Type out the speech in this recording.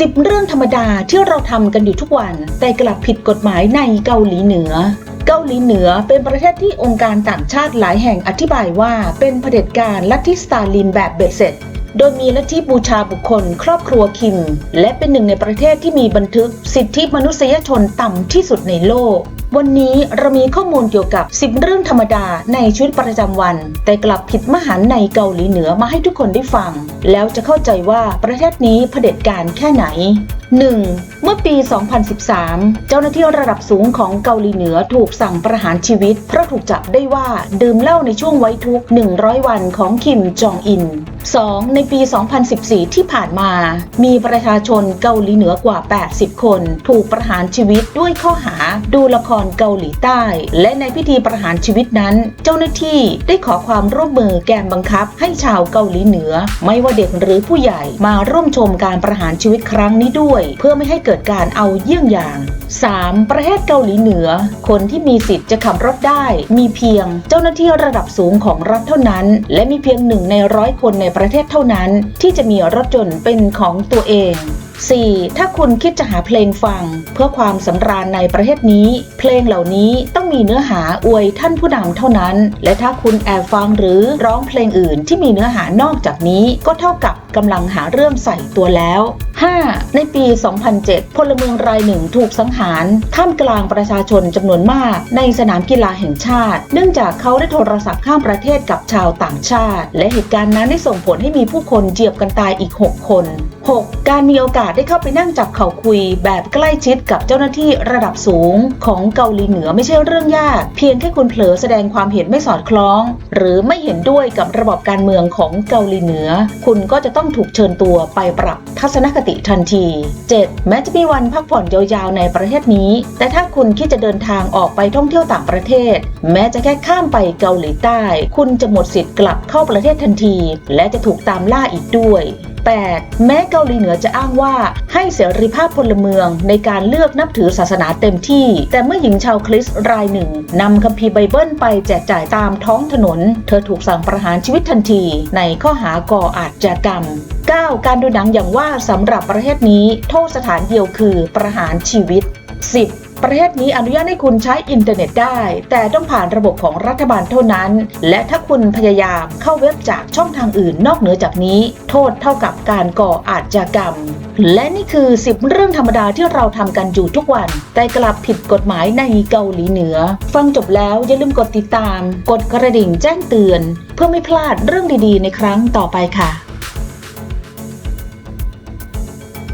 10 เรื่องธรรมดาที่เราทำกันอยู่ทุกวัน แต่กลับผิดกฎหมายในเกาหลีเหนือ เกาหลีเหนือเป็นประเทศที่องค์การต่างชาติหลายแห่งอธิบายว่า เป็นเผด็จการลัทธิสตาลินแบบเบ็ดเสร็จ โดยมีลัทธิบูชาบุคคล ครอบครัวคิม และเป็นหนึ่งในประเทศที่มีบันทึกสิทธิมนุษยชนต่ำที่สุดในโลก วันนี้เรามีข้อมูลเกี่ยวกับ 10 เรื่องธรรมดาในชีวิตประจำวัน แต่กลับผิดมหันต์ในเกาหลีเหนือมาให้ทุกคนได้ฟัง แล้วจะเข้าใจว่าประเทศนี้เผด็จการแค่ไหน 1. เมื่อปี 2013 เจ้าหน้าที่ระดับสูงของเกาหลีเหนือถูกสั่งประหารชีวิต เพราะถูกจับได้ว่าดื่มเหล้าในช่วงไว้ทุกข์100 วันของคิมจองอิน 2. ในปี 2014 ที่ผ่านมา มีประชาชนเกาหลีเหนือกว่า 80 คน ถูกประหารชีวิตด้วยข้อหาดูละครเกาหลีใต้ และในพิธีประหารชีวิตนั้น เจ้าหน้าที่ได้ขอความร่วมมือแกมบังคับ ให้ชาวเกาหลีเหนือ ไม่ว่าเด็กหรือผู้ใหญ่มาร่วมชมการประหารชีวิตครั้งนี้ด้วยเพื่อไม่ให้เกิดการเอาเยี่ยงอย่าง 3. ประเทศเกาหลีเหนือ คนที่มีสิทธิ์จะขับรถได้ มีเพียงเจ้าหน้าที่ระดับสูงของรัฐเท่านั้น และมีเพียงหนึ่งในร้อยคนในประเทศเท่านั้น ที่จะมีรถยนต์เป็นของตัวเอง 4. ถ้าคุณคิดจะหาเพลงฟัง เพื่อความสำราญในประเทศนี้ เพลงเหล่านี้ต้องมีเนื้อหาอวยท่านผู้นำเท่านั้น และถ้าคุณแอบฟังหรือร้องเพลงอื่นที่มีเนื้อหานอกจากนี้ ก็เท่ากับกำลังหาเรื่องใส่ตัวแล้ว 5. ในปี 2007 พลเมืองรายหนึ่งถูกสังหารท่ามกลางประชาชนจำนวนมาก ในสนามกีฬาแห่งชาติ เนื่องจากเขาได้โทรศัพท์ข้ามประเทศกับชาวต่างชาติ และเหตุการณ์นั้นได้ส่งผลให้มีผู้คนเจียบกันตายอีก 6 คน 6. การมีโอกาสได้เข้าไปนั่งจับเข่าคุยแบบใกล้ชิดกับเจ้าหน้าที่ระดับสูงของเกาหลีเหนือไม่ใช่เรื่องยาก เพียงแค่คุณเผลอแสดงความเห็นไม่สอดคล้อง หรือไม่เห็นด้วยกับระบบการเมืองของเกาหลีเหนือ คุณก็จะต้องถูกเชิญตัวไปปรับทัศนคติทันที 7. แม้จะมีวันพักผ่อนยาวๆในประเทศนี้ แต่ถ้าคุณคิดจะเดินทางออกไปท่องเที่ยวต่างประเทศ แม้จะแค่ข้ามไปเกาหลีใต้ คุณจะหมดสิทธิ์กลับเข้าประเทศทันที และจะถูกตามล่าอีกด้วย 8. แม้เกาหลีเหนือจะอ้างว่าให้เสรีภาพพลเมืองในการเลือกนับถือศาสนาเต็มที่ แต่เมื่อหญิงชาวคริสต์รายหนึ่งนำคัมภีร์ไบเบิลไปแจกจ่ายตามท้องถนน เธอถูกสั่งประหารชีวิตทันที ในข้อหาก่ออาชญากรรม 9. การดูหนังอย่างว่าสำหรับประเทศนี้โทษสถานเดียวคือประหารชีวิต 10. ประเทศนี้อนุญาตให้คุณใช้อินเทอร์เน็ตได้ แต่ต้องผ่านระบบของรัฐบาลเท่านั้น และถ้าคุณพยายามเข้าเว็บจากช่องทางอื่นนอกเหนือจากนี้ โทษเท่ากับการก่ออาชญากรรม และนี่คือ 10 เรื่องธรรมดาที่เราทำกันอยู่ทุกวัน แต่กลับผิดกฎหมายในเกาหลีเหนือ ฟังจบแล้วอย่าลืมกดติดตาม กดกระดิ่งแจ้งเตือน เพื่อไม่พลาดเรื่องดีๆ ในครั้งต่อไปค่ะ